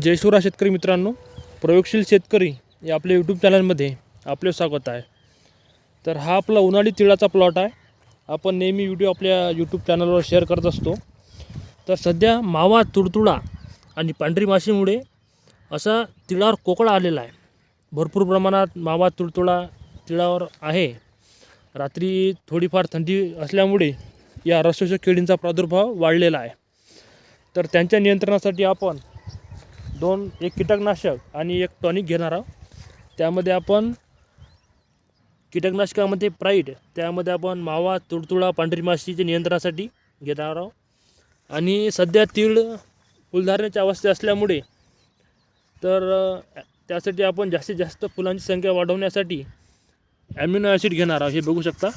जयसुरा शेतकरी मित्रांनो प्रयोगशील शेतकरी या आपल्या यूट्यूब चॅनलमध्ये आपले स्वागत आहे. तर हा आपला उन्हाळी तिळाचा प्लॉट आहे. आपण नेहमी व्हिडिओ आपल्या यूट्यूब चॅनलवर शेअर करत असतो. तर सध्या मावा तुडतुडा आणि पांढरी माशीमुळे असा तिळावर कोकळा आलेला आहे. भरपूर प्रमाणात मावा तुडतुडा तिळावर आहे. रात्री थोडीफार थंडी असल्यामुळे या रसोषक किडींचा प्रादुर्भाव वाढलेला आहे. तर त्यांच्या नियंत्रणासाठी आपण दोन एक कीटकनाशक आणि एक टॉनिक घेणार आहोत. त्यामध्ये आपण कीटकनाशकामध्ये प्राईड त्यामध्ये आपण मावा तुडतुडा पांढरी माशीच्या नियंत्रणासाठी घेणार आहोत. आणि सध्या तीळ फुलधारण्याच्या अवस्था असल्यामुळे तर त्यासाठी आपण जास्तीत जास्त फुलांची संख्या वाढवण्यासाठी ॲम्युनो ॲसिड घेणार आहोत. हे बघू शकता.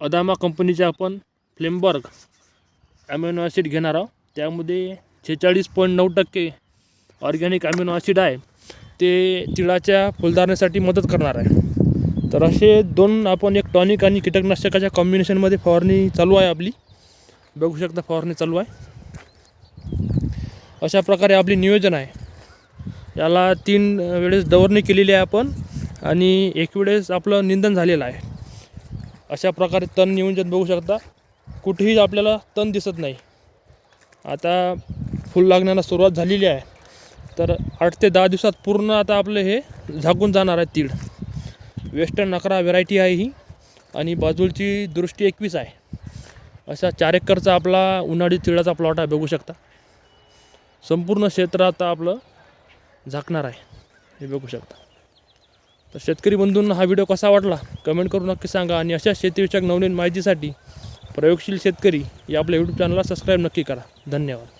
अदामा कंपनीचे आपण फ्लेमबर्ग ॲम्युनो ॲसिड घेणार आहोत. त्यामध्ये छेचाळीस पॉईंट नऊ टक्के ऑर्गॅनिक अमिनो ॲसिड आहे. ते तिळाच्या फुलधारण्यासाठी मदत करणार आहे. तर असे दोन आपण एक टॉनिक आणि कीटकनाशकाच्या कॉम्बिनेशनमध्ये फवारणी चालू आहे आपली. बघू शकता फवारणी चालू आहे. अशा प्रकारे आपली नियोजन आहे. याला तीन वेळेस दवरणी केलेली आहे आपण आणि एक वेळेस आपलं निंदन झालेलं आहे. अशा प्रकारे तण नियोजन बघू शकता. कुठेही आपल्याला तण दिसत नाही. आता फुल लागण्याला सुरुवात झालेली आहे. तर आठ ते दहा दिवसात पूर्ण आता आपलं हे झाकून जाणार आहे तीळ. वेस्टर्न अकरा व्हेरायटी आहे ही आणि बाजूची दृष्टी एकवीस आहे. अशा चार एकरचा आपला उन्हाळी तिळाचा प्लॉट आहे बघू शकता. संपूर्ण क्षेत्र आता आपलं झाकणार आहे हे बघू शकता. तर शेतकरी बंधूंना हा व्हिडिओ कसा वाटला? कमेंट करून नक्की सांगा आणि अशा शेतीविषयक नवनवीन माहितीसाठी प्रयोगशील शेतकरी या आपल्या यूट्यूब चॅनलला सबस्क्राईब नक्की करा. धन्यवाद.